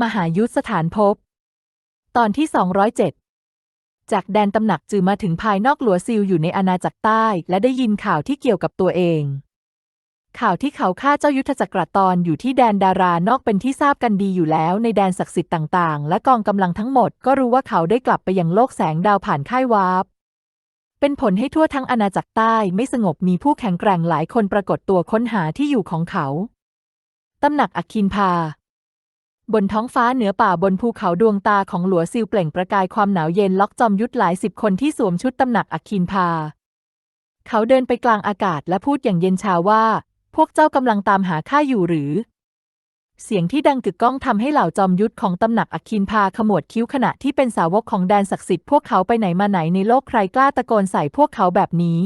มหายุทธสถานภพตอนที่ 207 จากแดนตำหนักจือมาถึงภายนอกหลัวซิลอยู่ในอาณาจักรใต้ และได้ยินข่าวที่เกี่ยวกับตัวเอง ข่าวที่เขาฆ่าเจ้ายุทธจักรตอนอยู่ที่แดนดารานอกเป็นที่ทราบกันดีอยู่แล้ว ในแดนศักดิ์สิทธิ์ต่างๆ และกองกำลังทั้งหมดก็รู้ว่าเขาได้กลับไปยังโลกแสงดาวผ่านค่ายวาร์ปเป็นผลให้ทั่วทั้งอาณาจักรใต้ไม่สงบมีผู้แข็งแกร่งหลายคนปรากฏตัวค้นหาที่อยู่ของเขา ตำหนักอักคินพา บนท้องฟ้าเหนือป่าบนภูเขาดวงตาของหลัวซิลเปล่งประกายความหนาวเย็นล็อกจอมยุทธหลายสิบคนที่สวมชุดตำหนักอักคินพา เขาเดินไปกลางอากาศและพูดอย่างเย็นชาว่า พวกเจ้ากำลังตามหาข้าอยู่หรือ เสียงที่ดังกึกก้องทำให้เหล่าจอมยุทธของตำหนักอักคินพาขมวดคิ้วขณะที่เป็นสาวกของแดนศักดิ์สิทธิ์พวกเขาไปไหนมาไหนในโลกใครกล้าตะโกนใส่พวกเขาแบบนี้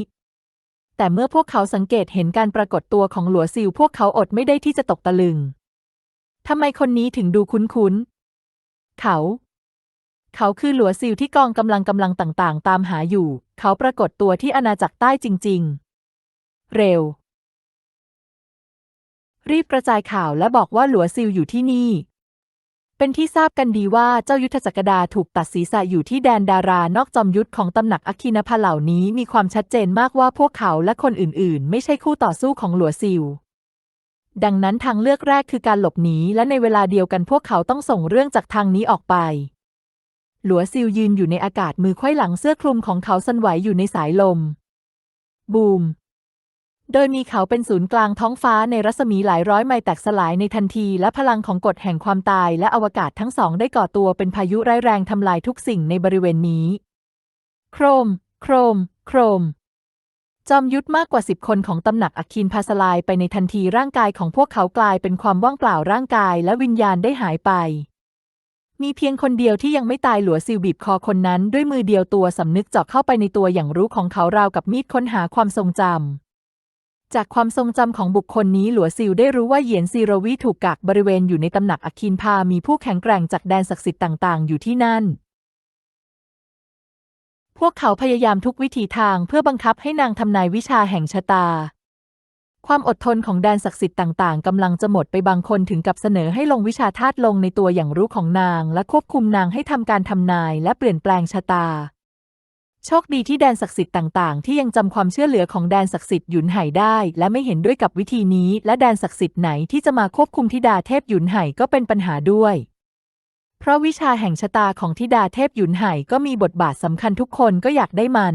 แต่เมื่อพวกเขาสังเกตเห็นการปรากฏตัวของหลัวซิลพวกเขาอดไม่ได้ที่จะตกตะลึง ทำไมคนนี้ถึงดูคุ้นๆ เขา เขาคือหลัวซิลที่กองกำลังกำลังต่างๆ ตามหาอยู่ เขาปรากฏตัวที่อาณาจักรใต้จริง ๆ เร็ว รีบกระจายข่าวและบอกว่าหลัวซิลอยู่ที่นี่ เป็นที่ทราบกันดีว่าเจ้ายุทธจักรดาถูกตัดศีรษะอยู่ที่แดนดารานอกจอมยุทธของตำหนักอคินพาเหล่านี้มีความชัดเจนมากว่าพวกเขาและคนอื่นๆ ไม่ใช่คู่ต่อสู้ของหลัวซิล ดังนั้นทางเลือกแรกคือการหลบหนีและในเวลาเดียวกันพวกเขาต้องส่งเรื่องจากทางนี้ออกไป หลัวซิลยืนอยู่ในอากาศมือไขว้หลังเสื้อคลุมของเขาสั่นไหวอยู่ในสายลม บูม โดยมีเขาเป็นศูนย์กลางท้องฟ้าในรัศมีหลายร้อยไมล์แตกสลายในทันทีและพลังของกฎแห่งความตายและอวกาศทั้งสองได้ก่อตัวเป็นพายุร้ายแรงทำลายทุกสิ่งในบริเวณนี้ โครม โครม โครม จอมยุทธมากกว่าสิบคนของตำหนักอักคีนพาสลายไปในทันทีร่างกายของพวกเขากลายเป็นความว่างเปล่าร่างกายและวิญญาณได้หายไป มีเพียงคนเดียวที่ยังไม่ตายหลัวซิลบีบคอคนนั้นด้วยมือเดียวตัวสำนึกเจาะเข้าไปในตัวอย่างรู้ของเขาราวกับมีดค้นหาความทรงจำจากความทรงจำของบุคคลนี้หลัวซิลได้รู้ว่าเหยียนซีโรวีถูกกักบริเวณอยู่ในตำหนักอักคินพามีผู้แข็งแกร่งจากแดนศักดิ์สิทธิ์ต่าง ๆ อยู่ที่นั่น พวกเขาพยายามทุกวิถีทางเพื่อบังคับให้นางทำนายวิชาแห่งชะตา ความอดทนของแดนศักดิ์สิทธิ์ต่างๆกำลังจะหมดไปบางคนถึงกับเสนอให้ลงวิชาธาตุลงในตัวอย่างรู้ของนาง และควบคุมนางให้ทำการทำนายและเปลี่ยนแปลงชะตา โชคดีที่แดนศักดิ์สิทธิ์ต่างๆ ที่ยังจำความเชื่อเหลือของแดนศักดิ์สิทธิ์หยุนไห่ได้ และไม่เห็นด้วยกับวิธีนี้ และแดนศักดิ์สิทธิ์ไหนที่จะมาควบคุมธิดาเทพหยุนไห่ก็เป็นปัญหาด้วย ราะวิชาแห่งชะตาของธิดาเทพหยุนไห่ก็มีบทบาทสำคัญทุกคนก็อยากได้มัน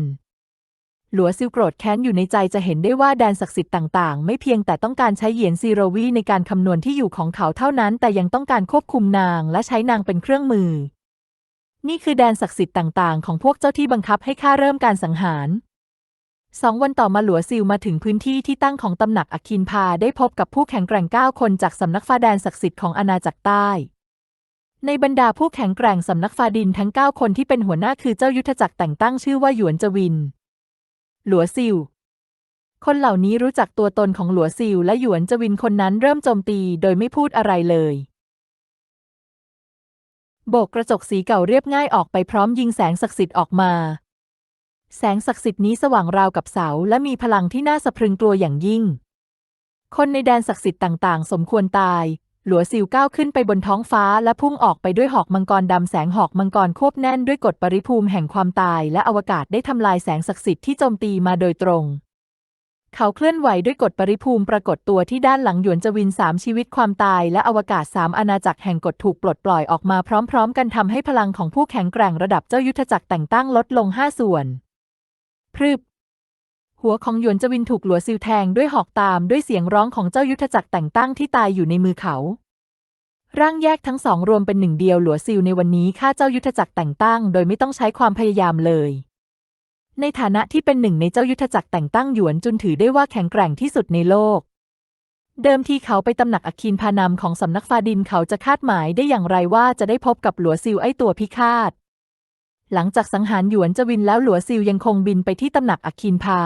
หลัวซิลโกรธแค้นอยู่ในใจจะเห็นได้ว่าแดนศักดิ์สิทธิ์ต่างๆ ไม่เพียงแต่ต้องการใช้เหยียนซีโรวีในการคำนวณที่อยู่ของเขาเท่านั้น แต่ยังต้องการควบคุมนางและใช้นางเป็นเครื่องมือ นี่คือแดนศักดิ์สิทธิ์ต่างๆ ของพวกเจ้าที่บังคับให้ข้าเริ่มการสังหารสองวันต่อมาหลัวซิลมาถึงพื้นที่ที่ตั้งของตำหนักอคินพาได้พบกับผู้แข็งแกร่งเก้าคนจากสำนักฟ้าแดนศักดิ์สิทธิ์ของอาณาจักรใต้ ในบรรดาผู้แข็งแกร่งสำนักฟ้าดินทั้งเก้าคนที่เป็นหัวหน้าคือเจ้ายุทธจักรแต่งตั้งชื่อว่าหยวนจวิน หลัวซิลคนเหล่านี้รู้จักตัวตนของหลัวซิลและหยวนจวินคนนั้นเริ่มโจมตีโดยไม่พูดอะไรเลย โบกกระจกสีเก่าเรียบง่ายออกไปพร้อมยิงแสงศักดิ์สิทธิ์ออกมา แสงศักดิ์สิทธิ์นี้สว่างราวกับเสาและมีพลังที่น่าสะพรึงกลัวอย่างยิ่ง คนในแดนศักดิ์สิทธิ์ต่างๆ สมควรตาย หลัวซิลก้าวขึ้นไปบนท้องฟ้าและพุ่งออกไปด้วยหอกมังกรดำแสงหอกมังกรควบแน่นด้วยกฎปริภูมิแห่งความตายและอวกาศได้ทำลายแสงศักดิ์สิทธิ์ที่โจมตีมาโดยตรง เขาเคลื่อนไหวด้วยกฎปริภูมิปรากฏตัวที่ด้านหลังหยวนจวินสามชีวิตความตายและอวกาศสามอาณาจักรแห่งกฎถูกปลดปล่อยออกมาพร้อม ๆ กันทำให้พลังของผู้แข็งแกร่งระดับเจ้ายุทธจักรแต่งตั้งลดลงห้าส่วน พรึบ หัวของหยวนจวินถูกหลัวซิลแทงด้วยหอกตามด้วยเสียงร้องของเจ้ายุทธจักรแต่งตั้งที่ตายอยู่ในมือเขา ร่างแยกทั้งสองรวมเป็นหนึ่งเดียวหลัวซิลในวันนี้ฆ่าเจ้ายุทธจักรแต่งตั้ง โดยไม่ต้องใช้ความพยายามเลย ในฐานะที่เป็นหนึ่งในเจ้ายุทธจักรแต่งตั้งหยวนจุนถือได้ว่าแข็งแกร่งที่สุดในโลก เดิมทีเขาไปตำหนักอคินพานำของสำนักฟาดินเขาจะคาดหมายได้อย่างไรว่าจะได้พบกับหลัวซิลไอตัวพิฆาต หลังจากสังหารหยวนจวินแล้วหลัวซิลยังคงบินไปที่ตำหนักอคินพา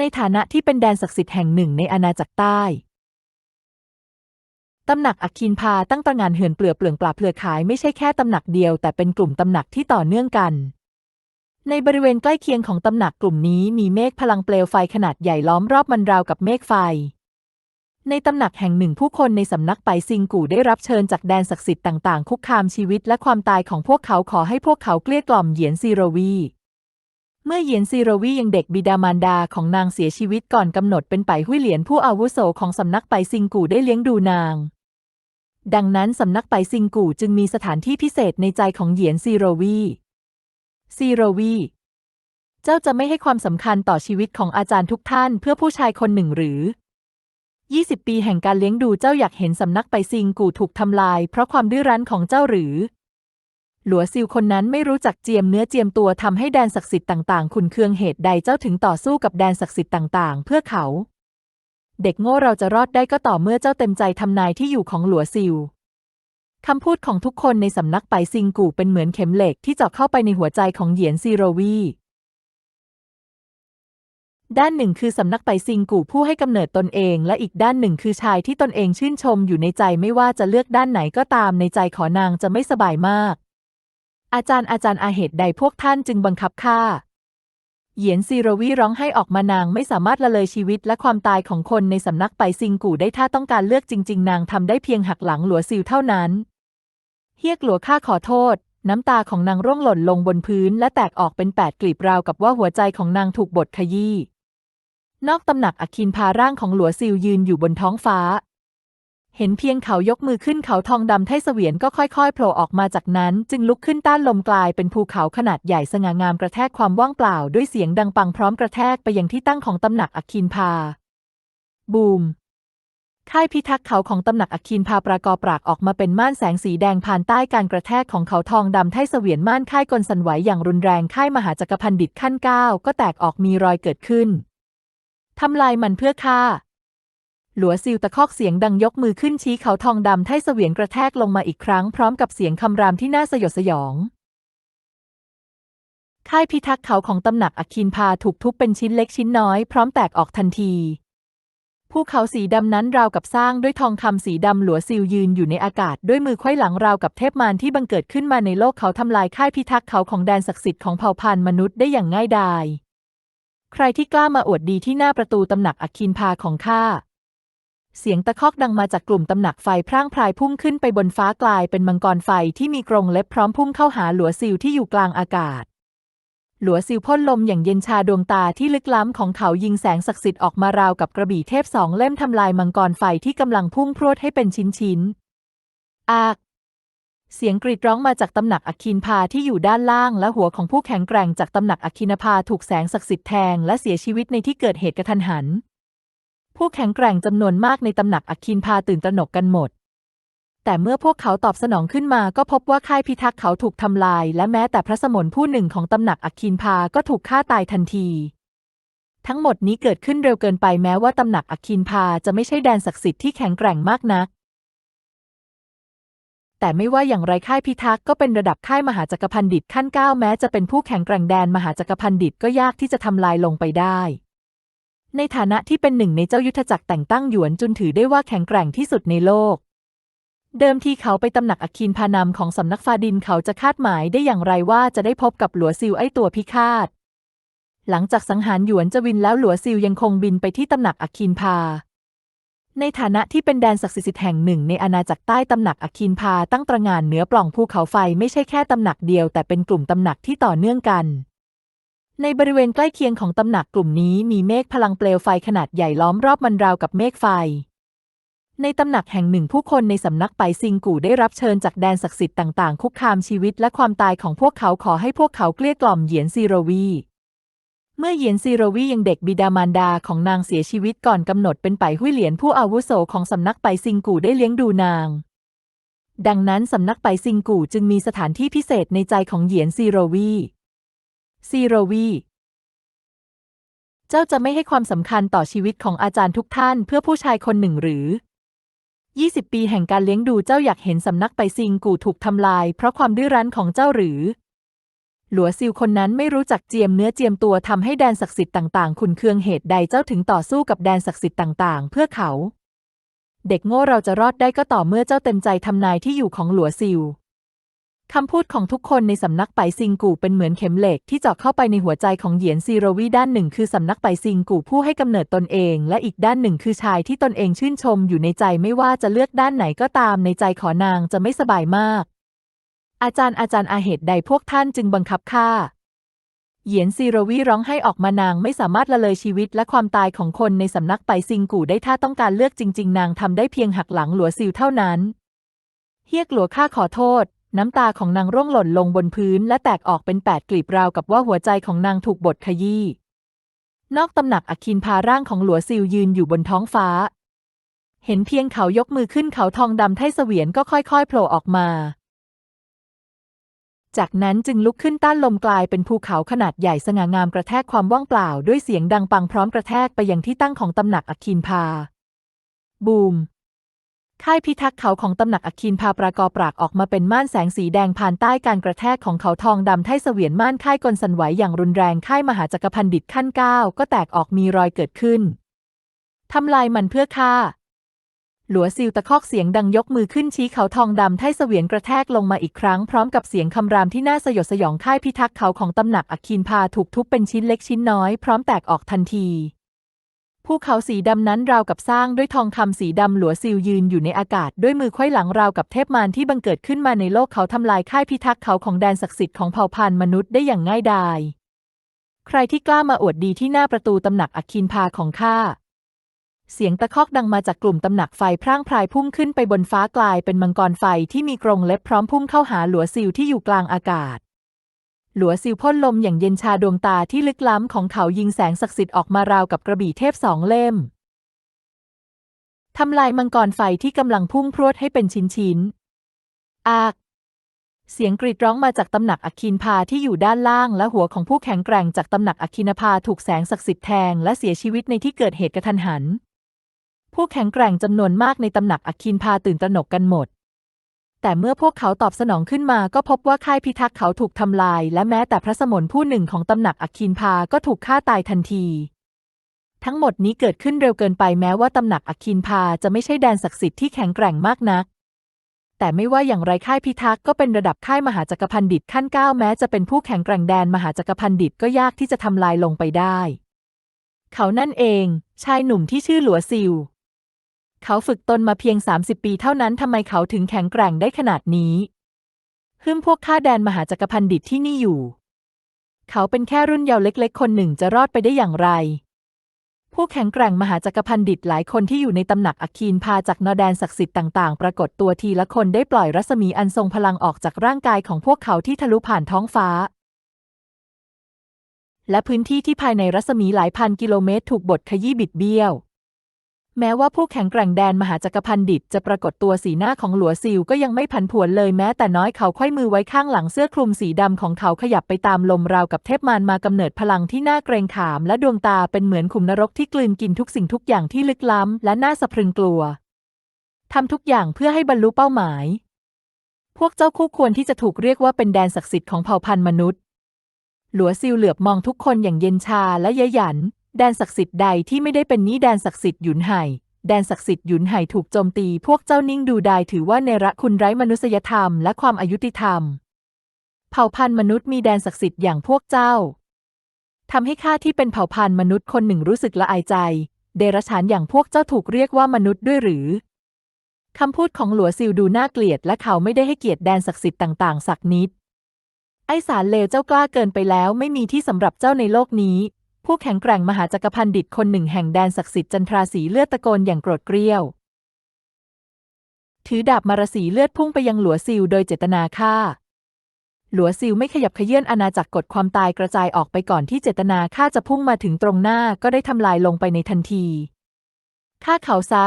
ในฐานะที่เป็นแดนศักดิ์สิทธิ์แห่งหนึ่งในอาณาจักรใต้ตำหนักอัคินพาตั้งตระหงานเหือนเปลือเปลืองปลาเปลือกขายไม่ใช่แค่ตำหนักเดียวแต่เป็นกลุ่มตำหนักที่ต่อเนื่องกัน ในบริเวณใกล้เคียงของตำหนักกลุ่มนี้มีเมฆพลังเปลวไฟขนาดใหญ่ล้อมรอบมันราวกับเมฆไฟ ในตำหนักแห่งหนึ่งผู้คนในสำนักไปซิงกูได้รับเชิญจากแดนศักดิ์สิทธิ์ต่างๆ คุกคามชีวิตและความตายของพวกเขาขอให้พวกเขาเกลี้ยกล่อมเหยียนซีโรวี เมื่อเหยียนซีโรวียังเด็กบิดามารดาของนางเสียชีวิตก่อนกำหนดเป็นไปหุยเหลียนผู้อาวุโสของสำนักไปซิงกูได้เลี้ยงดูนาง ดังนั้นสำนักไปซิงกูจึงมีสถานที่พิเศษในใจของเหยียนซีโรวีซีโรวีเจ้าจะไม่ให้ความสำคัญต่อชีวิตของอาจารย์ทุกท่านเพื่อผู้ชายคนหนึ่งหรือ 20 ปีแห่งการเลี้ยงดูเจ้าอยากเห็นสำนักไปซิงกูถูกทำลาย เพราะความดื้อรั้นของเจ้าหรือ หลัวซิวคนนั้นไม่รู้จักเจียมเนื้อเจียมตัวทำให้แดนศักดิ์สิทธิ์ต่างๆ ขุนเคืองเหตุใดเจ้าถึงต่อสู้กับแดนศักดิ์สิทธิ์ต่างๆ เพื่อเขา เด็กโง่เราจะรอดได้ก็ต่อเมื่อเจ้าเต็มใจทำนายที่อยู่ของหลัวซิวคำพูดของทุกคนในสำนักไปซิงกูเป็นเหมือนเข็มเหล็กที่เจาะเข้าไปในหัวใจของเหยียนซีโรวีด้านหนึ่งคือสำนักไปซิงกูผู้ให้กำเนิดตนเอง และอีกด้านหนึ่งคือชายที่ตนเองชื่นชมอยู่ในใจไม่ว่าจะเลือกด้านไหนก็ตามในใจขอนางจะไม่สบายมาก อาจารย์อาจารย์อาเหตุใดพวกท่านจึงบังคับข้าเหยียนซีโรวีร้องให้ออกมานางไม่สามารถละเลยชีวิตและความตายของคนในสำนักไปซิงกูได้ถ้าต้องการเลือกจริง ๆ นางทำได้เพียงหักหลังหลัวซิวเท่านั้น เฮียกหลัวข้าขอโทษ น้ำตาของนางร่วงหล่นลงบนพื้นและแตกออกเป็นแปดกลีบราวกับว่าหัวใจของนางถูกบดขยี้นอกตำหนักอคินพาร่างของหลัวซิวยืนอยู่บนท้องฟ้า เห็นเพียงเขายกมือขึ้นเขาทองดำไทเสวียนก็ค่อยๆโผล่ออกมาจากนั้น จึงลุกขึ้นต้านลมกลายเป็นภูเขาขนาดใหญ่สง่างามกระแทกความว่างเปล่า ด้วยเสียงดังปังพร้อมกระแทกไปยังที่ตั้งของตำหนักอคินพา บูมค่ายพิทักษ์เขาของตำหนักอคินพาปรากอปรากออกมาเป็นม่านแสงสีแดงผ่านใต้การกระแทกของเขาทองดำไทเสวียนม่านค่ายกลสันไหวอย่างรุนแรงค่ายมหาจักรพันดิตขั้นเก้าก็แตกออกมีรอยเกิดขึ้นทำลายมันเพื่อฆ่า หลัวซิวตะคอกเสียงดังยกมือขึ้นชี้เขาทองดำไทเสวียนกระแทกลงมาอีกครั้งพร้อมกับเสียงคำรามที่น่าสยดสยอง ค่ายพิทักษ์เขาของตำหนักอคินพาถูกทุบเป็นชิ้นเล็กชิ้นน้อยพร้อมแตกออกทันทีภูเขาสีดำนั้นราวกับสร้างด้วยทองคำสีดำหลัวซิวยืนอยู่ในอากาศ ด้วยมือไขว้หลังราวกับเทพมารที่บังเกิดขึ้นมาในโลกเขาทำลายค่ายพิทักษ์เขาของแดนศักดิ์สิทธิ์ของเผ่าพันธุ์มนุษย์ได้อย่างง่ายดาย ใครที่กล้ามาอวดดีที่หน้าประตูตำหนักอคินพาของข้า เสียงตะคอกดังมาจากกลุ่มตำหนักไฟพร่างพรายพุ่งขึ้นไปบนฟ้ากลายเป็นมังกรไฟที่มีกรงเล็บพร้อมพุ่งเข้าหาหลัวซิวที่อยู่กลางอากาศ หลัวซิวพ่นลมอย่างเย็นชาดวงตาที่ลึกล้ำของเขายิงแสงศักดิ์สิทธิ์ออกมาราวกับกระบี่เทพสองเล่มทำลายมังกรไฟที่กำลังพุ่งพรวดให้เป็นชิ้นๆ อาก เสียงกรีดร้องมาจากตำหนักอคินพาที่อยู่ด้านล่างและหัวของผู้แข็งแกร่งจากตำหนักอคินพาถูกแสงศักดิ์สิทธิ์แทงและเสียชีวิตในที่เกิดเหตุกระทันหัน ผู้แข็งแกร่งจำนวนมากในตำหนักอคินพาตื่นตระหนกกันหมด แต่เมื่อพวกเขาตอบสนองขึ้นมาก็พบว่าค่ายพิทักษ์เขาถูกทำลาย และแม้แต่พระสมนผู้หนึ่งของตำหนักอคินพาก็ถูกฆ่าตายทันที ทั้งหมดนี้เกิดขึ้นเร็วเกินไปแม้ว่าตำหนักอคินพาจะไม่ใช่แดนศักดิ์สิทธิ์ที่แข็งแกร่งมากนักแต่ไม่ว่าอย่างไรค่ายพิทักษ์ก็เป็นระดับค่ายมหาจักรพันดิตขั้นเก้าแม้จะเป็นผู้แข็งแกร่งแดนมหาจักรพันดิตก็ยากที่จะทำลายลงไปได้ ในฐานะที่เป็นหนึ่งในเจ้ายุทธจักรแต่งตั้งหยวนจุนถือได้ว่าแข็งแกร่งที่สุดในโลก เดิมทีเขาไปตำหนักอคินพานามของสำนักฟาดินเขาจะคาดหมายได้อย่างไรว่าจะได้พบกับหลัวซิวไอตัวพิฆาต หลังจากสังหารหยวนจวินแล้วหลัวซิวยังคงบินไปที่ตำหนักอคินพา ในฐานะที่เป็นแดนศักดิ์สิทธิ์แห่งหนึ่งในอาณาจักรใต้ตำหนักอคินพาตั้งตระหง่านเหนือปล่องภูเขาไฟไม่ใช่แค่ตำหนักเดียวแต่เป็นกลุ่มตำหนักที่ต่อเนื่องกัน ในบริเวณใกล้เคียงของตำหนักกลุ่มนี้มีเมฆพลังเปลวไฟขนาดใหญ่ล้อมรอบมันราวกับเมฆไฟ ในตำหนักแห่งหนึ่งผู้คนในสำนักไปซิงกูได้รับเชิญจากแดนศักดิ์สิทธิ์ต่างๆ คุกคามชีวิตและความตายของพวกเขาขอให้พวกเขาเกลี้ยกล่อมเหยียนซีโรวีเมื่อเหยียนซีโรวียังเด็กบิดามารดาของนางเสียชีวิตก่อนกำหนดเป็นไปหุยเหลียนผู้อาวุโสของสำนักไปซิงกูได้เลี้ยงดูนาง ดังนั้นสำนักไปซิงกูจึงมีสถานที่พิเศษในใจของเหยียนซีโรวี ซีโรวี เจ้าจะไม่ให้ความสำคัญต่อชีวิตของอาจารย์ทุกท่านเพื่อผู้ชายคนหนึ่งหรือ 20 ปีแห่งการเลี้ยงดูเจ้าอยากเห็นสำนักไปซิงกูถูกทำลาย เพราะความดื้อรั้นของเจ้าหรือ หลัวซิวคนนั้นไม่รู้จักเจียมเนื้อเจียมตัวทำให้แดนศักดิ์สิทธิ์ต่างๆ ขุนเคืองเหตุใดเจ้าถึงต่อสู้กับแดนศักดิ์สิทธิ์ต่างๆ เพื่อเขา เด็กโง่เราจะรอดได้ก็ต่อเมื่อเจ้าเต็มใจทำนายที่อยู่ของหลัวซิว คำพูดของทุกคนในสำนักไปซิงกูเป็นเหมือนเข็มเหล็กที่เจาะเข้าไปในหัวใจของเหยียนซีโรวีด้านหนึ่งคือสำนักไปซิงกูผู้ให้กำเนิดตนเอง และอีกด้านหนึ่งคือชายที่ตนเองชื่นชมอยู่ในใจไม่ว่าจะเลือกด้านไหนก็ตามในใจขอนางจะไม่สบายมาก อาจารย์อาจารย์อาเหตุใดพวกท่านจึงบังคับข้าเหยียนซีโรวีร้องไห้ออกมานางไม่สามารถละเลยชีวิตและความตายของคนในสำนักไปซิงกูได้ถ้าต้องการเลือกจริง ๆ นางทำได้เพียงหักหลังหลัวซิวเท่านั้นเฮียกหลัวข้าขอโทษ น้ำตาของนางร่วงหล่นลงบนพื้นและแตกออกเป็นแปดกลีบราวกับว่าหัวใจของนางถูกบดขยี้ นอกตำหนักอคินพาร่างของหลัวซิวยืนอยู่บนท้องฟ้า เห็นเพียงเขายกมือขึ้นเขาทองดำไทเสวียนก็ค่อยๆโผล่ออกมา จากนั้นจึงลุกขึ้นต้านลมกลายเป็นภูเขาขนาดใหญ่สง่างามกระแทกความว่างเปล่า ด้วยเสียงดังปังพร้อมกระแทกไปยังที่ตั้งของตำหนักอคินพา บูม ค่ายพิทักษ์เขาของตำหนักอคินพาปรากอปรากออกมาเป็นม่านแสงสีแดงผ่านใต้การกระแทกของเขาทองดำไทเสวียนม่านค่ายกลสันไหวอย่างรุนแรงค่ายมหาจักรพันดิตขั้นเก้าก็แตกออกมีรอยเกิดขึ้นทำลายมันเพื่อฆ่า หลัวซิวตะคอกเสียงดังยกมือขึ้นชี้เขาทองดำไทเสวียนกระแทกลงมาอีกครั้งพร้อมกับเสียงคำรามที่น่าสยดสยองค่ายพิทักษ์เขาของตำหนักอคินพาถูกทุบเป็นชิ้นเล็กชิ้นน้อยพร้อมแตกออกทันที ภูเขาสีดำนั้นราวกับสร้างด้วยทองคำสีดำหลัวซิวยืนอยู่ในอากาศ ด้วยมือไขว้หลังราวกับเทพมารที่บังเกิดขึ้นมาในโลกเขาทำลายค่ายพิทักษ์เขาของแดนศักดิ์สิทธิ์ของเผ่าพันธุ์มนุษย์ได้อย่างง่ายดาย ใครที่กล้ามาอวดดีที่หน้าประตูตำหนักอัคินพาของข้าเสียงตะคอกดังมาจากกลุ่มตำหนักไฟพร่างพรายพุ่งขึ้นไปบนฟ้ากลายเป็นมังกรไฟที่มีกรงเล็บพร้อมพุ่งเข้าหาหลัวซิวที่อยู่กลางอากาศ หลัวซิวพ่นลมอย่างเย็นชาดวงตาที่ลึกล้ำของเขายิงแสงศักดิ์สิทธิ์ออกมาราวกับกระบี่เทพสองเล่ม ทำลายมังกรไฟที่กำลังพุ่งพรวดให้เป็นชิ้นๆ อาก เสียงกรีดร้องมาจากตำหนักอคินพาที่อยู่ด้านล่าง และหัวของผู้แข็งแกร่งจากตำหนักอคินพาถูกแสงศักดิ์สิทธิ์แทงและเสียชีวิตในที่เกิดเหตุกระทันหัน ผู้แข็งแกร่งจำนวนมากในตำหนักอคินพาตื่นตระหนกกันหมด แต่เมื่อพวกเขาตอบสนองขึ้นมาก็พบว่าค่ายพิทักษ์เขาถูกทำลาย และแม้แต่พระสมนผู้หนึ่งของตำหนักอัคินพาก็ถูกฆ่าตายทันที ทั้งหมดนี้เกิดขึ้นเร็วเกินไปแม้ว่าตำหนักอัคินพาจะไม่ใช่แดนศักดิ์สิทธิ์ที่แข็งแกร่งมากนัก แต่ไม่ว่าอย่างไรค่ายพิทักษ์ก็เป็นระดับค่ายมหาจักรพันดิตขั้นเก้าแม้จะเป็นผู้แข็งแกร่งแดนมหาจักรพันดิตก็ยากที่จะทำลายลงไปได้ เขานั่นเอง ชายหนุ่มที่ชื่อหลัวซิว เขาฝึกตนมาเพียง 30 ปีเท่านั้นทำไมเขาถึงแข็งแกร่งได้ขนาดนี้ฮึมพวกข้าแดนมหาจักรพันดิตที่นี่อยู่ เขาเป็นแค่รุ่นเยาว์เล็ก ๆ คนหนึ่งจะรอดไปได้อย่างไร ผู้แข็งแกร่งมหาจักรพันดิตหลายคนที่อยู่ในตำหนักอัคคีนพาจากนอแดนศักดิ์สิทธิ์ต่างๆ ปรากฏตัวทีละคนได้ปล่อยรัศมีอันทรงพลังออกจากร่างกายของพวกเขาที่ทะลุผ่านท้องฟ้าและพื้นที่ที่ภายในรัศมีหลายพันกิโลเมตรถูกบดขยี้บิดเบี้ยว แม้ว่าผู้แข็งแกร่งแดนมหาจักรพันดิตจะปรากฏตัวสีหน้าของหลัวซิวก็ยังไม่ผันผวนเลยแม้แต่น้อยเขาไขว้มือไว้ข้างหลังเสื้อคลุมสีดำของเขาขยับไปตามลมราวกับเทพมารมากำเนิดพลังที่น่าเกรงขาม และดวงตาเป็นเหมือนขุมนรกที่กลืนกินทุกสิ่งทุกอย่างที่ลึกล้ำ และน่าสะพรึงกลัวทำทุกอย่างเพื่อให้บรรลุเป้าหมาย พวกเจ้าคู่ควรที่จะถูกเรียกว่าเป็นแดนศักดิ์สิทธิ์ของเผ่าพันธุ์มนุษย์ หลัวซิวเหลือบมองทุกคนอย่างเย็นชาและเย้ยหยัน แดนศักดิ์สิทธิ์ใดที่ไม่ได้เป็นนี้แดนศักดิ์สิทธิ์หยุนไห่แดนศักดิ์สิทธิ์หยุนไห่ถูกโจมตี พวกเจ้านิ่งดูดายถือว่าเนรคุณไร้มนุษยธรรมและความอายุติธรรม เผ่าพันธุ์มนุษย์มีแดนศักดิ์สิทธิ์อย่างพวกเจ้าทำให้ข้าที่เป็นเผ่าพันธุ์มนุษย์คนหนึ่งรู้สึกละอายใจ เดรัจฉานอย่างพวกเจ้าถูกเรียกว่ามนุษย์ด้วยหรือคำพูดของหลัวซิวดูน่าเกลียดและเขาไม่ได้ให้เกียรติแดนศักดิ์สิทธิ์ต่าง ๆ สักนิด ไอสารเลวเจ้ากล้าเกินไปแล้วไม่มีที่สำหรับเจ้าในโลกนี้ ผู้แข็งแกร่งมหาจักรพันดิตคนหนึ่งแห่งแดนศักดิ์สิทธิ์จันทราสีเลือดตะโกนอย่างโกรธเกรี้ยว ถือดาบมารสีเลือดพุ่งไปยังหลัวซิวโดยเจตนาฆ่า หลัวซิวไม่ขยับเขยื่อนอาณาจักรกดความตายกระจายออกไปก่อนที่เจตนาฆ่าจะพุ่งมาถึงตรงหน้าก็ได้ทำลายลงไปในทันทีฆ่าเขาซะ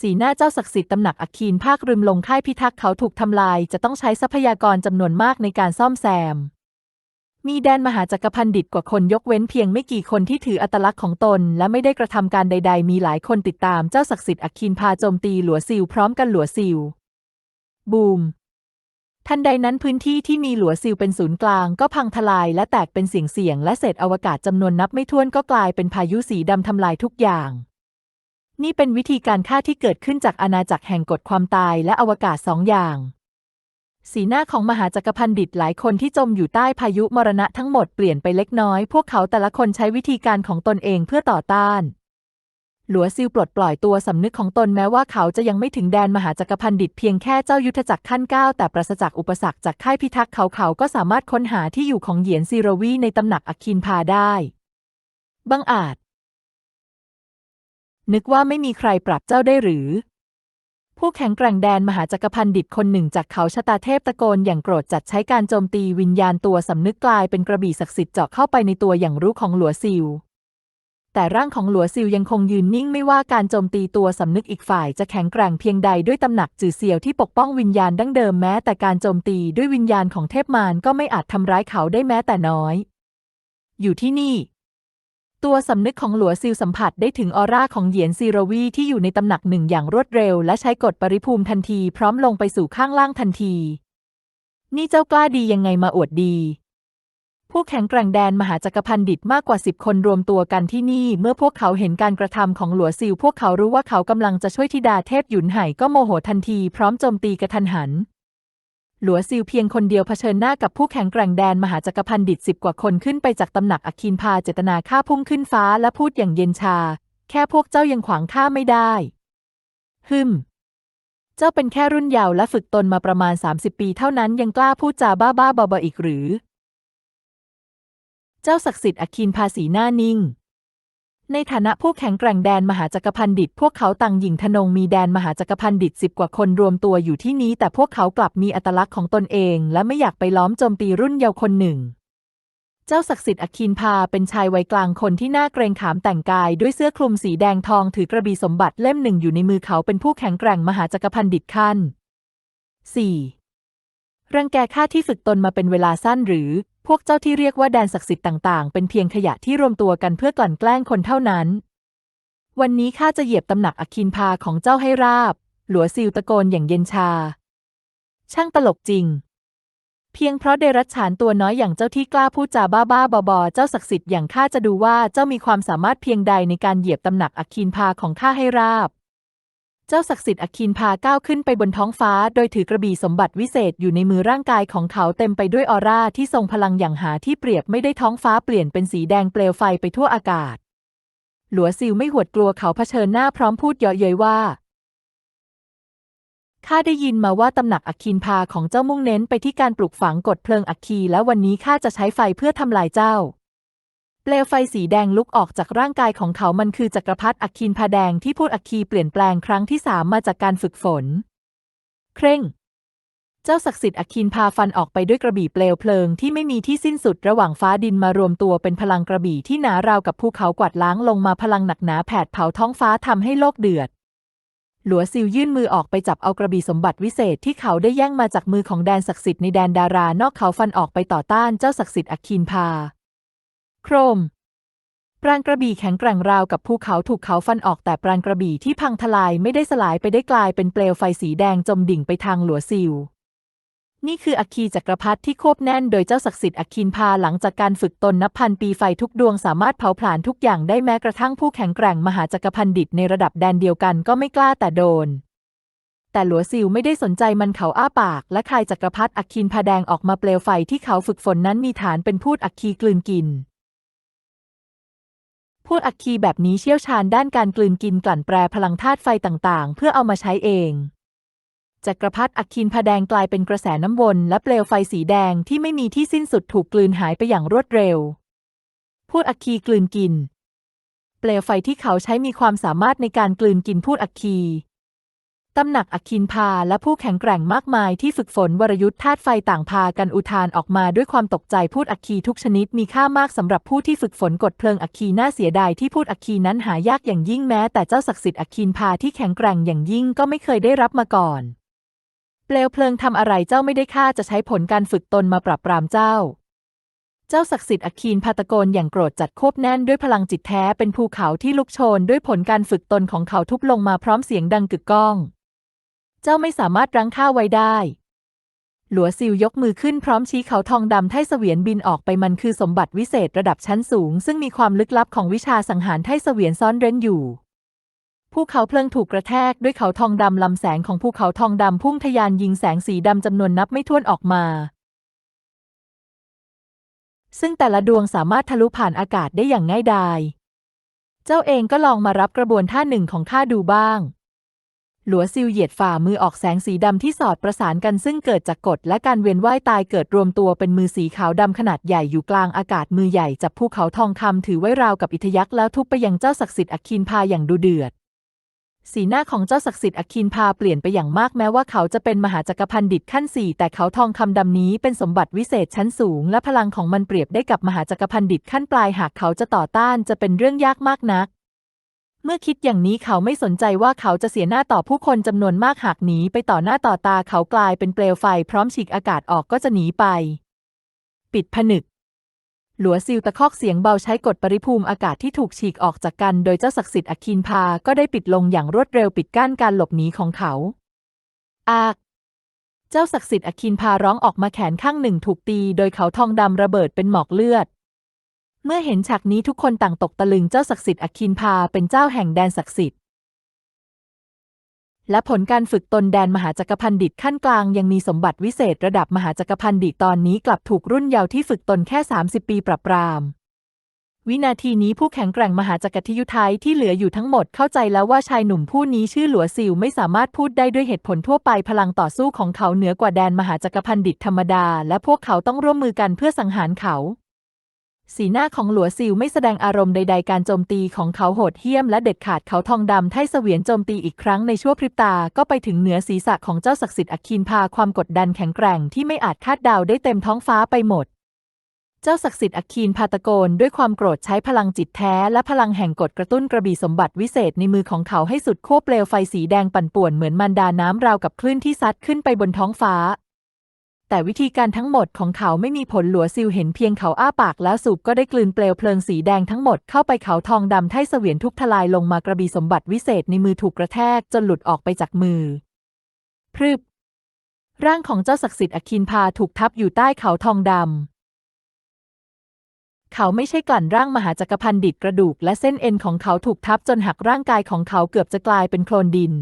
สีหน้าเจ้าศักดิ์สิทธิ์ตำหนักอัคคีนภาครึมลงค่ายพิทักษ์เขาถูกทำลาย จะต้องใช้ทรัพยากรจำนวนมากในการซ่อมแซม มีแดนมหาจักรพันดิตกว่าคนยกเว้นเพียงไม่กี่คนที่ถืออัตลักษณ์ของตน และไม่ได้กระทำการใด ๆ มีหลายคนติดตามเจ้าศักดิ์สิทธิ์อัคคีนพาโจมตีหลัวซิวพร้อมกันหลัวซิวบูมทันใดนั้นพื้นที่ที่มีหลัวซิลเป็นศูนย์กลางก็พังทลายและแตกเป็นเสียงเสียงและเศษอวกาศจำนวนนับไม่ถ้วนก็กลายเป็นพายุสีดำทำลายทุกอย่าง นี่เป็นวิธีการฆ่าที่เกิดขึ้นจากอาณาจักรแห่งกฎความตายและอวกาศสองอย่าง สีหน้าของมหาจักรพันดิตหลายคนที่จมอยู่ใต้พายุมรณะทั้งหมดเปลี่ยนไปเล็กน้อย พวกเขาแต่ละคนใช้วิธีการของตนเองเพื่อต่อต้าน หลัวซิลปลดปล่อยตัวสำนึกของตนแม้ว่าเขาจะยังไม่ถึงแดนมหาจักรพันดิตเพียงแค่เจ้ายุทธจักรขั้นเก้าแต่ปราศจากอุปสรรคจากค่ายพิทักษ์เขาเขาก็สามารถค้นหาที่อยู่ของเหยียนซีรวีในตำหนักอคินพาได้บังอาจ นึกว่าไม่มีใครปรับเจ้าได้หรือ ผู้แข็งแกร่งแดนมหาจักรพันดิตคนหนึ่งจากเขาชะตาเทพตะโกนอย่างโกรธจัดใช้การโจมตีวิญญาณตัวสำนึกกลายเป็นกระบี่ศักดิ์สิทธิ์เจาะเข้าไปในตัวอย่างรู้ของหลัวซิลแต่ร่างของหลัวซิลยังคงยืนนิ่งไม่ว่าการโจมตีตัวสำนึกอีกฝ่ายจะแข็งแกร่งเพียงใดด้วยตำหนักจือเซียวที่ปกป้องวิญญาณดั้งเดิมแม้แต่การโจมตีด้วยวิญญาณของเทพมารก็ไม่อาจทำร้ายเขาได้แม้แต่น้อย อยู่ที่นี่ ตัวสำนึกของหลัวซิลสัมผัสได้ถึงออร่าของเหยียนซีโรวีที่อยู่ในตำหนักหนึ่งอย่างรวดเร็ว และใช้กฎปริภูมิทันทีพร้อมลงไปสู่ข้างล่างทันที นี่เจ้ากล้าดียังไงมาอวดดี ผู้แข็งแกร่งแดนมหาจักรพันดิตมากกว่าสิบคนรวมตัวกันที่นี่ เมื่อพวกเขาเห็นการกระทำของหลัวซิลพวกเขารู้ว่าเขากำลังจะช่วยธิดาเทพหยุนไห่ก็โมโหทันทีพร้อมโจมตีกระทันหัน หลัวซิลเพียงคนเดียวเผชิญหน้ากับผู้แข็งแกร่งแดนมหาจักรพันดิตสิบกว่าคนขึ้นไปจากตำหนักอคินพาเจตนาฆ่าพุ่งขึ้นฟ้าและพูดอย่างเย็นชา แค่พวกเจ้ายังขวางข้าไม่ได้ ฮึมเจ้าเป็นแค่รุ่นเยาว์และฝึกตนมาประมาณ 30 ปีเท่านั้นยังกล้าพูดจาบ้าบ้าๆบอๆอีกหรือ เจ้าศักดิ์สิทธิ์อคินภาษีหน้านิ่ง ในฐานะผู้แข็งแกร่งแดนมหาจักรพันดิต พวกเขาต่างหญิงทนงมีแดนมหาจักรพันดิตสิบกว่าคนรวมตัวอยู่ที่นี้ แต่พวกเขากลับมีอัตลักษณ์ของตนเอง และไม่อยากไปล้อมโจมตีรุ่นเยาว์คนหนึ่ง เจ้าศักดิ์สิทธิ์อักคินพาเป็นชายวัยกลางคนที่น่าเกรงขามแต่งกาย ด้วยเสื้อคลุมสีแดงทองถือกระบี่สมบัติเล่มหนึ่งอยู่ในมือเขาเป็นผู้แข็งแกร่งมหาจักรพันดิตขั้น 4. รังแกข้าที่ฝึกตนมาเป็นเวลาสั้นหรือ วกเจ้าที่เรียกว่าแดนศักดิ์สิทธิ์ต่าง ๆ เป็นเพียงขยะที่รวมตัวกันเพื่อกลั่นแกล้งคนเท่านั้น วันนี้ข้าจะเหยียบตำหนักอคินพาของเจ้าให้ราบ หลัวซิลตะโกนอย่างเย็นชา ช่างตลกจริง เพียงเพราะเดรัจฉานตัวน้อยอย่างเจ้าที่กล้าพูดจาบ้าบ้าๆบอๆเจ้าศักดิ์สิทธิ์อย่างข้าจะดูว่าเจ้ามีความสามารถเพียงใดในการเหยียบตำหนักอคินพาของข้าให้ราบ เจ้าศักดิ์สิทธิ์อคินพาก้าวขึ้นไปบนท้องฟ้า โดยถือกระบี่สมบัติวิเศษอยู่ในมือร่างกายของเขาเต็มไปด้วยออร่าที่ทรงพลังอย่างหาที่เปรียบไม่ได้ท้องฟ้าเปลี่ยนเป็นสีแดงเปลวไฟไปทั่วอากาศ หลัวซิลไม่หวดกลัวเขาเผชิญหน้าพร้อมพูดเยาะเย้ยว่าข้าได้ยินมาว่าตำหนักอัคคีนพาของเจ้ามุ่งเน้นไปที่การปลูกฝังกฎเพลิงอัคคีและวันนี้ข้าจะใช้ไฟเพื่อทำลายเจ้า เปลวไฟสีแดงลุกออกจากร่างกายของเขามันคือจักรพรรดิอัคคีนพาแดงที่พูดอัคคีเปลี่ยนแปลงครั้งที่สามมาจากการฝึกฝน เคร่ง เจ้าศักดิ์สิทธิ์อัคคีนพาฟันออกไปด้วยกระบี่เปลวเพลิงที่ไม่มีที่สิ้นสุดระหว่างฟ้าดินมารวมตัวเป็นพลังกระบี่ที่หนาราวกับภูเขากวาดล้างลงมาพลังหนักหนาแผดเผาท้องฟ้าทำให้โลกเดือด หลัวซิลยื่นมือออกไปจับเอากระบี่สมบัติวิเศษที่เขาได้แย่งมาจากมือของแดนศักดิ์สิทธิ์ในแดนดารานอกเขาฟันออกไปต่อต้านเจ้าศักดิ์สิทธิ์อัคคีนพา โครม ปราณกระบี่แข็งแกร่งราวกับภูเขาถูกเขาฟันออกแต่ปราณกระบี่ที่พังทลายไม่ได้สลายไปได้กลายเป็นเปลวไฟสีแดงจมดิ่งไปทางหลัวซิลนี่คืออัคคีจักรพรรดิที่ควบแน่นโดยเจ้าศักดิ์สิทธิ์อัคคีนพาหลังจากการฝึกตนนับพันปีไฟทุกดวงสามารถเผาผลาญทุกอย่างได้แม้กระทั่งผู้แข็งแกร่งมหาจักรพันดิตในระดับแดนเดียวกันก็ไม่กล้าแต่โดน แต่หลัวซิลไม่ได้สนใจมันเขาอ้าปาก และคายจักรพรรดิอัคคีนพาแดงออกมาเปลวไฟที่เขาฝึกฝนนั้นมีฐานเป็นพูดอัคคีกลืนกิน พูดอัคคีแบบนี้เชี่ยวชาญด้านการกลืนกินกลั่นแปรพลังธาตุไฟต่างๆ เพื่อเอามาใช้เองจักรพรรดิอัคคีนพาแดงกลายเป็นกระแสน้ำวนและเปลวไฟสีแดงที่ไม่มีที่สิ้นสุดถูกกลืนหายไปอย่างรวดเร็ว พูดอัคคีกลืนกิน เปลวไฟที่เขาใช้มีความสามารถในการกลืนกินพูดอัคคี ตำหนักอัคคินพาและผู้แข็งแกร่งมากมายที่ฝึกฝนวรยุทธ์ธาตุไฟต่างพากันอุทานออกมาด้วยความตกใจพูดอัคคีทุกชนิดมีค่ามากสำหรับผู้ที่ฝึกฝนกฎเพลิงอัคคีน่าเสียดายที่พูดอัคคีนั้นหายากอย่างยิ่งแม้แต่เจ้าศักดิ์สิทธิ์อัคคีนพาที่แข็งแกร่งอย่างยิ่งก็ไม่เคยได้รับมาก่อน เปลวเพลิงทำอะไรเจ้าไม่ได้ค่าจะใช้ผลการฝึกตนมาปราบปรามเจ้าเจ้าศักดิ์สิทธิ์อคคีนพาตะโกนอย่างโกรธจัดควบแน่นด้วยพลังจิตแท้เป็นภูเขาที่ลุกโชนด้วยผลการฝึกตนของเขาทุบลงมาพร้อมเสียงดังกึกก้อง เจ้าไม่สามารถรั้งข้าไว้ได้ หลัวซิลยกมือขึ้นพร้อมชี้เขาทองดำไทเสวียนบินออกไปมันคือสมบัติวิเศษระดับชั้นสูง ซึ่งมีความลึกลับของวิชาสังหารไทเสวียนซ่อนเร้นอยู่ภูเขาเพลิงถูกกระแทกด้วยเขาทองดำลำแสงของภูเขาทองดำพุ่งทะยานยิงแสงสีดำจำนวนนับไม่ถ้วนออกมา ซึ่งแต่ละดวงสามารถทะลุผ่านอากาศได้อย่างง่ายดาย เจ้าเองก็ลองมารับกระบวนท่าหนึ่งของข้าดูบ้าง หลัวซิวเหยียดฝ่ามือออกแสงสีดำที่สอดประสานกันซึ่งเกิดจากกฎและการเวียนว่ายตายเกิดรวมตัวเป็นมือสีขาวดำขนาดใหญ่อยู่กลางอากาศมือใหญ่จับภูเขาทองคำถือไว้ราวกับอิทยักษ์แล้วทุบไปยังเจ้าศักดิ์สิทธิ์อัคคีนพาอย่างดุเดือด สีหน้าของเจ้าศักดิ์สิทธิ์อัคคีนพาเปลี่ยนไปอย่างมากแม้ว่าเขาจะเป็นมหาจักรพันดิตขั้นสี่แต่เขาทองคำดำนี้เป็นสมบัติวิเศษชั้นสูง และพลังของมันเปรียบได้กับมหาจักรพันดิตขั้นปลายหากเขาจะต่อต้านจะเป็นเรื่องยากมากนัก เมื่อคิดอย่างนี้เขาไม่สนใจว่าเขาจะเสียหน้าต่อผู้คนจำนวนมากหากหนีไปต่อหน้าต่อตาเขากลายเป็นเปลวไฟพร้อมฉีกอากาศออกก็จะหนีไป ปิดผนึก หลัวซิลตะคอกเสียงเบาใช้กฎปริภูมิอากาศที่ถูกฉีกออกจากกันโดยเจ้าศักดิ์สิทธิ์อคินพา ก็ได้ปิดลงอย่างรวดเร็วปิดกั้นการหลบหนีของเขา อากเจ้าศักดิ์สิทธิ์อคินพาร้องออกมาแขนข้างหนึ่งถูกตี โดยเขาทองดำระเบิดเป็นหมอกเลือด เมื่อเห็นฉากนี้ทุกคนต่างตกตะลึงเจ้าศักดิ์สิทธิ์อคินพาเป็นเจ้าแห่งแดนศักดิ์สิทธิ์ และผลการฝึกตนแดนมหาจักรพันดิตขั้นกลางยังมีสมบัติวิเศษระดับมหาจักรพันดิตตอนนี้กลับถูกรุ่นเยาว์ที่ฝึกตนแค่ 30 ปีปรับปราม วินาทีนี้ผู้แข็งแกร่งมหาจักรทิยุไทยที่เหลืออยู่ทั้งหมดเข้าใจแล้วว่าชายหนุ่มผู้นี้ชื่อหลัวซิวไม่สามารถพูดได้ด้วยเหตุผลทั่วไปพลังต่อสู้ของเขาเหนือกว่าแดนมหาจักรพันดิตธรรมดา และพวกเขาต้องร่วมมือกันเพื่อสังหารเขา สีหน้าของหลัวซิวไม่แสดงอารมณ์ใด ๆ การโจมตีของเขาโหดเหี้ยมและเด็ดขาดเขาทองดำไถ่เสวียนโจมตีอีกครั้งในชั่วพริบตา ก็ไปถึงเหนือศีรษะของเจ้าศักดิ์สิทธิ์อัคคีนพาความกดดันแข็งแกร่งที่ไม่อาจคาดเดาได้เต็มท้องฟ้าไปหมด เจ้าศักดิ์สิทธิ์อัคคีนพาตะโกนด้วยความโกรธใช้พลังจิตแท้และพลังแห่งกฎกระตุ้นกระบี่สมบัติวิเศษในมือของเขาให้สุดขั้วเปลวไฟสีแดงปั่นป่วนเหมือนมันดาน้ำราวกับคลื่นที่ซัดขึ้นไปบนท้องฟ้า แต่วิธีการทั้งหมดของเขาไม่มีผลหลัวซิวเห็นเพียงเขาอ้าปากแล้วสูบก็ได้กลืนเปลวเพลิงสีแดงทั้งหมดเข้าไปเขาทองดำไถ่เสวียนทุกทลายลงมากระบีสมบัติวิเศษในมือถูกกระแทกจนหลุดออกไปจากมือ พรึบ ร่างของเจ้าศักดิ์สิทธิ์อคินพาถูกทับอยู่ใต้เขาทองดำ เขาไม่ใช่กลั่นร่างมหาจักรพันดิตกระดูกและเส้นเอ็นของเขาถูกทับจนหักร่างกายของเขาเกือบจะกลายเป็นโคลนดิน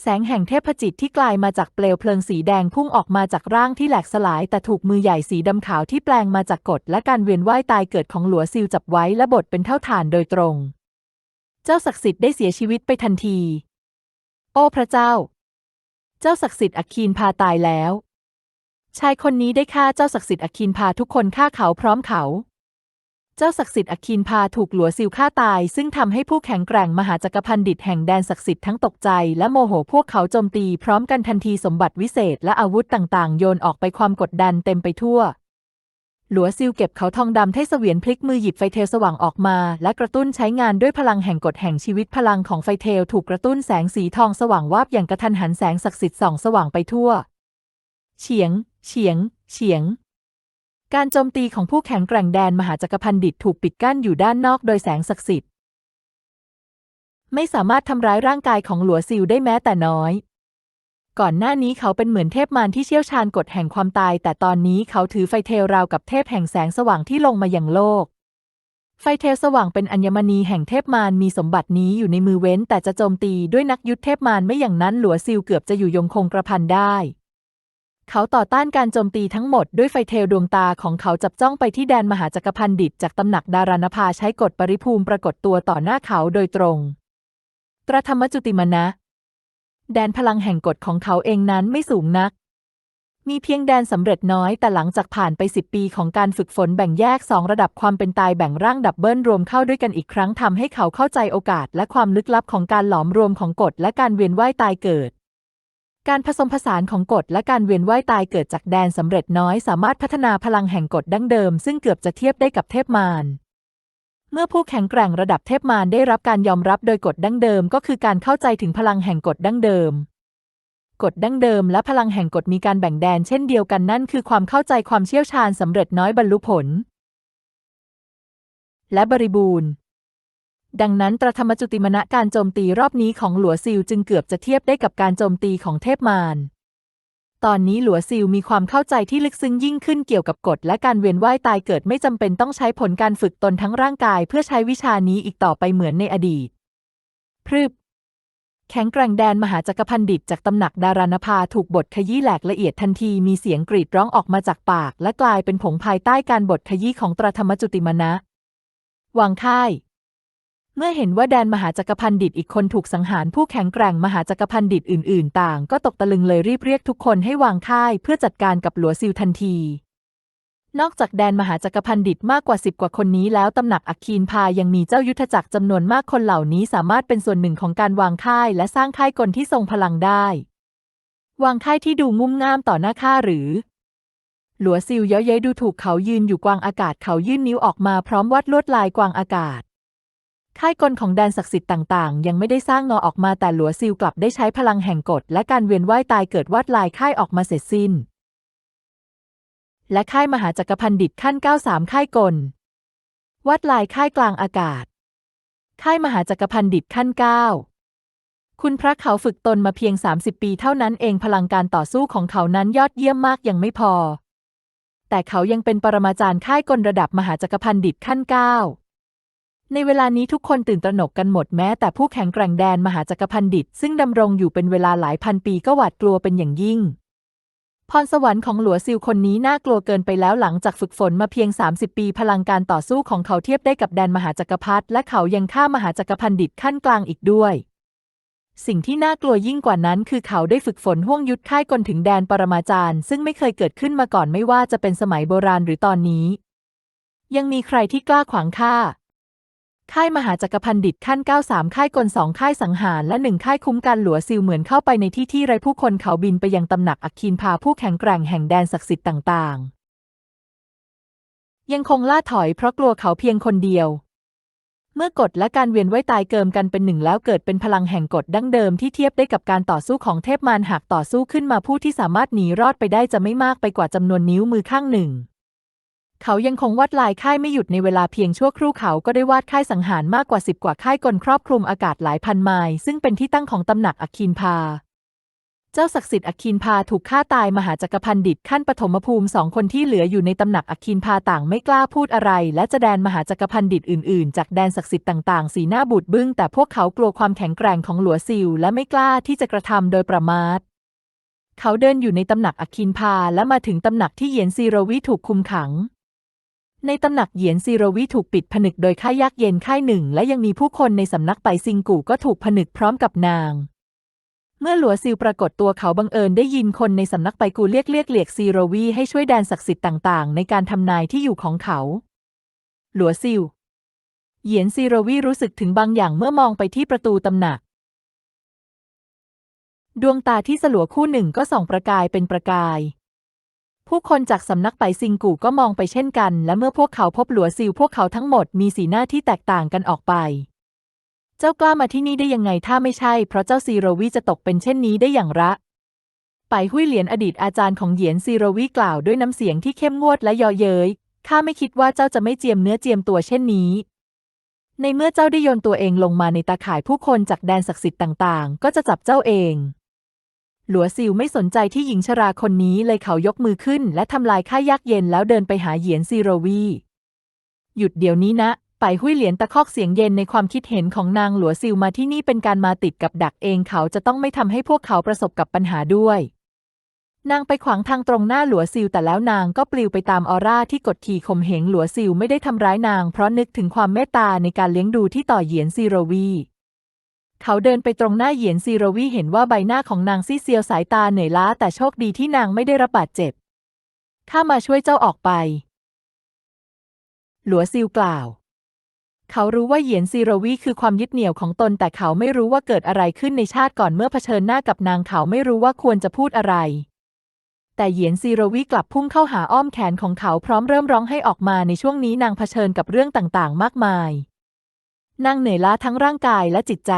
แสงแห่งเทพจิตที่กลายมาจากเปลวเพลิงสีแดงพุ่งออกมาจากร่างที่แหลกสลาย แต่ถูกมือใหญ่สีดำขาวที่แปลงมาจากกฎและการเวียนว่ายตายเกิดของหลัวซิลจับไว้และบดเป็นเท่าฐานโดยตรง เจ้าศักดิ์สิทธิ์ได้เสียชีวิตไปทันที โอ้พระเจ้า เจ้าศักดิ์สิทธิ์อัคคีนพาตายแล้ว ชายคนนี้ได้ฆ่าเจ้าศักดิ์สิทธิ์อัคคีนพาทุกคนฆ่าเขาพร้อมเขา จ้าศักดิ์สิทธิ์อัคคีนพาถูกหลัวซิลฆ่าตาย ซึ่งทำให้ผู้แข็งแกร่งมหาจักรพันดิตแห่งแดนศักดิ์สิทธิ์ทั้งตกใจและโมโหพวกเขาโจมตีพร้อมกันทันทีสมบัติวิเศษและอาวุธต่างๆ โยนออกไปความกดดันเต็มไปทั่ว หลัวซิลเก็บเขาทองดำให้เวียนพลิกมือหยิบไฟเทลสว่างออกมา และกระตุ้นใช้งานด้วยพลังแห่งกฎแห่งชีวิตพลังของไฟเทลถูกกระตุ้นแสงสีทองสว่างวาบอย่างกระทันหันแสงศักดิ์สิทธิ์ส่องสว่างไปทั่ว เฉียง เฉียง เฉียง การโจมตีของผู้แข็งแกร่งแดนมหาจักรพันดิตถูกปิดกั้นอยู่ด้านนอกโดยแสงศักดิ์สิทธิ์ ไม่สามารถทำร้ายร่างกายของหลัวซิลได้แม้แต่น้อย ก่อนหน้านี้เขาเป็นเหมือนเทพมารที่เชี่ยวชาญกฎแห่งความตาย แต่ตอนนี้เขาถือไฟเทลราวกับเทพแห่งแสงสว่างที่ลงมาอย่างโลก ไฟเทลสว่างเป็นอัญมณีแห่งเทพมารมีสมบัตินี้อยู่ในมือเว้น แต่จะโจมตีด้วยนักยุทธเทพมารไม่อย่างนั้นหลัวซิลเกือบจะอยู่ยงคงกระพันได้ เขาต่อต้านการโจมตีทั้งหมดด้วยไฟเทลดวงตาของเขาจับจ้องไปที่แดนมหาจักรพันดิตจากตำหนักดารานภาใช้กฎปริภูมิปรากฏตัวต่อหน้าเขาโดยตรง ตรธรรมจุติมนะ แดนพลังแห่งกฎของเขาเองนั้นไม่สูงนัก มีเพียงแดนสำเร็จน้อยแต่หลังจากผ่านไปสิบปีของการฝึกฝนแบ่งแยกสองระดับความเป็นตายแบ่งร่างดับเบิลรวมเข้าด้วยกันอีกครั้งทำให้เขาเข้าใจโอกาสและความลึกลับของการหลอมรวมของกฎและการเวียนว่ายตายเกิด การผสมผสานของกฎและการเวียนว่ายตายเกิดจากแดนสำเร็จน้อยสามารถพัฒนาพลังแห่งกฎดั้งเดิม ซึ่งเกือบจะเทียบได้กับเทพมารเมื่อผู้แข็งแกร่งระดับเทพมารได้รับการยอมรับโดยกฎดั้งเดิม ก็คือการเข้าใจถึงพลังแห่งกฎดั้งเดิม กฎดั้งเดิมและพลังแห่งกฎมีการแบ่งแดนเช่นเดียวกันนั่นคือความเข้าใจความเชี่ยวชาญสำเร็จน้อยบรรลุผล และบริบูรณ์ ดังนั้นตรธรรมจุติมณะการโจมตีรอบนี้ของหลัวซิลจึงเกือบจะเทียบได้กับการโจมตีของเทพมารตอนนี้หลัวซิลมีความเข้าใจที่ลึกซึ้งยิ่งขึ้นเกี่ยวกับกฎและการเวียนว่ายตายเกิดไม่จำเป็นต้องใช้ผลการฝึกตนทั้งร่างกายเพื่อใช้วิชานี้อีกต่อไปเหมือนในอดีต พรึบ แข็งแกร่งแดนมหาจักรพันดิตจากตำหนักดารานภาถูกบทขยี้แหลกละเอียดทันทีมีเสียงกรีดร้องออกมาจากปาก และกลายเป็นผงภายใต้การบทขยี้ของตรธรรมจุติมนะ วางค่าย เมื่อเห็นว่าแดนมหาจักรพันดิตอีกคนถูกสังหารผู้แข็งแกร่งมหาจักรพันดิตอื่น ๆ ต่าง ก็ตกตะลึงเลยรีบเรียกทุกคนให้วางค่ายเพื่อจัดการกับหลัวซิลทันทีนอกจากแดนมหาจักรพันดิตมากกว่าสิบกว่าคนนี้แล้วตำหนักอัคคีนพายังมีเจ้ายุทธจักรจำนวนมากคนเหล่านี้สามารถเป็นส่วนหนึ่งของการวางค่ายและสร้างค่ายกลที่ทรงพลังได้ วางค่ายที่ดูงุ่มง่ามต่อหน้าข้าหรือ หลัวซิลเย้ยเย้ยดูถูกเขายืนอยู่กวางอากาศเขายื่นนิ้วออกมาพร้อมวาดลวดลายกวางอากาศ ค่ายกลของแดนศักดิ์สิทธิ์ต่างๆ ยังไม่ได้สร้างงอออกมาแต่หลัวซิลกลับได้ใช้พลังแห่งกฎและการเวียนว่ายตายเกิดวาดลายค่ายออกมาเสร็จสิ้น และค่ายมหาจักรพันดิตขั้น 93 ค่ายกลวาดลายค่ายกลางอากาศ ค่ายมหาจักรพันดิตขั้น 9 คุณพระเขาฝึกตนมาเพียง 30 ปีเท่านั้นเองพลังการต่อสู้ของเขานั้นยอดเยี่ยมมากยังไม่พอ แต่เขายังเป็นปรมาจารย์ค่ายกลระดับมหาจักรพันดิตขั้น 9 ในเวลานี้ทุกคนตื่นตระหนกกันหมดแม้แต่ผู้แข็งแกร่งแดนมหาจักรพันดิต ซึ่งดำรงอยู่เป็นเวลาหลายพันปีก็หวาดกลัวเป็นอย่างยิ่ง พรสวรรค์ของหลัวซิลคนนี้น่ากลัวเกินไปแล้วหลังจากฝึกฝนมาเพียง 30 ปีพลังการต่อสู้ของเขาเทียบได้กับแดนมหาจักรพรรดิและเขายังฆ่ามหาจักรพันดิตขั้นกลางอีกด้วย สิ่งที่น่ากลัวยิ่งกว่านั้น คือเขาได้ฝึกฝนห่วงยุทธค่ายกลถึงแดนปรมาจารย์ ซึ่งไม่เคยเกิดขึ้นมาก่อนไม่ว่าจะเป็นสมัยโบราณหรือตอนนี้ ยังมีใครที่กล้าขวางข้า ค่ายมหาจักรพันดิตขั้น 93 ค่ายกลสองค่ายสังหารและหนึ่งค่ายคุ้มกันหลัวซิลเหมือนเข้าไปในที่ที่ไรผู้คนเขาบินไปยังตำหนักอักคีนพาผู้แข็งแกร่งแห่งแดนศักดิ์สิทธิ์ต่างๆ ยังคงล่าถอยเพราะกลัวเขาเพียงคนเดียว เมื่อกฎและการเวียนว่ายตายเกิมกันเป็นหนึ่งแล้วเกิดเป็นพลังแห่งกฎดั้งเดิมที่เทียบได้กับการต่อสู้ของเทพมารหากต่อสู้ขึ้นมาผู้ที่สามารถหนีรอดไปได้จะไม่มากไปกว่าจำนวนนิ้วมือข้างหนึ่ง เขายังคงวาดลายค่ายไม่หยุดในเวลาเพียงชั่วครู่เขาก็ได้วาดค่ายสังหารมากกว่าสิบกว่าค่ายกลครอบคลุมอากาศหลายพันไมล์ซึ่งเป็นที่ตั้งของตำหนักอัคคีนพา เจ้าศักดิ์สิทธิ์อัคคีนพาถูกฆ่าตายมหาจักรพันดิตขั้นปฐมภูมิสองคนที่เหลืออยู่ในตำหนักอัคคีนพาต่างไม่กล้าพูดอะไร และจะแดนมหาจักรพันดิตอื่นๆ จากแดนศักดิ์สิทธิ์ต่างๆ สีหน้าบูดบึ้งแต่พวกเขากลัวความแข็งแกร่งของหลัวซิลและไม่กล้าที่จะกระทำโดยประมาทเขาเดินอยู่ในตำหนักอัคคีนพาและมาถึงตำหนักที่เหยียนซีโรวิถูกคุมขัง ในตำหนักเหยียนซีโรวิถูกปิดผนึกโดยค่ายยักษ์เย็นค่ายหนึ่ง และยังมีผู้คนในสำนักไปซิงกูก็ถูกผนึกพร้อมกับนาง เมื่อหลัวซิลปรากฏตัวเขาบังเอิญได้ยินคนในสำนักไปกูเรียกเรียกเหลียกซีโรวีให้ช่วยแดนศักดิ์สิทธิ์ต่างๆ ในการทำนายที่อยู่ของเขา หลัวซิลเหยียนซีโรวีรู้สึกถึงบางอย่างเมื่อมองไปที่ประตูตำหนัก ดวงตาที่สลัวคู่หนึ่งก็ส่องประกายเป็นประกาย ผู้คนจากสำนักไปซิงกูก็มองไปเช่นกัน และเมื่อพวกเขาพบหลัวซิลพวกเขาทั้งหมดมีสีหน้าที่แตกต่างกันออกไป เจ้ากล้ามาที่นี่ได้ยังไงถ้าไม่ใช่ เพราะเจ้าซีโรวีจะตกเป็นเช่นนี้ได้อย่างระไปหุยเหรียญอดีตอาจารย์ของเหยียนซีโรวีกล่าวด้วยน้ำเสียงที่เข้มงวดและเยอเย้ยข้าไม่คิดว่าเจ้าจะไม่เจียมเนื้อเจียมตัวเช่นนี้ ในเมื่อเจ้าได้โยนตัวเองลงมาในตาข่ายผู้คนจากแดนศักดิ์สิทธิ์ต่าง ๆ ก็จะจับเจ้าเอง หลัวซิลไม่สนใจที่หญิงชราคนนี้เลยเขายกมือขึ้น และทำลายค่ายักษ์เย็นแล้วเดินไปหาเหยียนซีโรวี หยุดเดี๋ยวนี้นะไปหุ้ยเหรียญตะคอกเสียงเย็นในความคิดเห็นของนางหลัวซิลมาที่นี่เป็นการมาติดกับดักเองเขาจะต้องไม่ทำให้พวกเขาประสบกับปัญหาด้วย นางไปขวางทางตรงหน้าหลัวซิลแต่แล้วนางก็ปลิวไปตามออร่าที่กดขี่ข่มเหงหลัวซิลไม่ได้ทำร้ายนางเพราะนึกถึงความเมตตาในการเลี้ยงดูที่ต่อเหยียนซีโรวี เขาเดินไปตรงหน้าเหยียนซีโรวีเห็นว่าใบหน้าของนางซีเซียวสายตาเหนื่อยล้าแต่โชคดีที่นางไม่ได้รับบาดเจ็บ ข้ามาช่วยเจ้าออกไป หลัวซิลกล่าว เขารู้ว่าเหยียนซีโรวีคือความยึดเหนี่ยวของตน แต่เขาไม่รู้ว่าเกิดอะไรขึ้นในชาติก่อนเมื่อเผชิญหน้ากับนางเขาไม่รู้ว่าควรจะพูดอะไร แต่เหยียนซีโรวีกลับพุ่งเข้าหาอ้อมแขนของเขาพร้อมเริ่มร้องให้ออกมาในช่วงนี้นางเผชิญกับเรื่องต่างๆ มากมาย นางเหนื่อยล้าทั้งร่างกายและจิตใจ